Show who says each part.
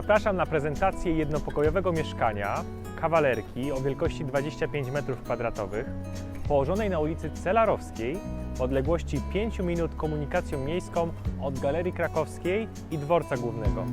Speaker 1: Zapraszam na prezentację jednopokojowego mieszkania kawalerki o wielkości 25 m2, położonej na ulicy Celarowskiej w odległości 5 minut komunikacją miejską od Galerii Krakowskiej i Dworca Głównego.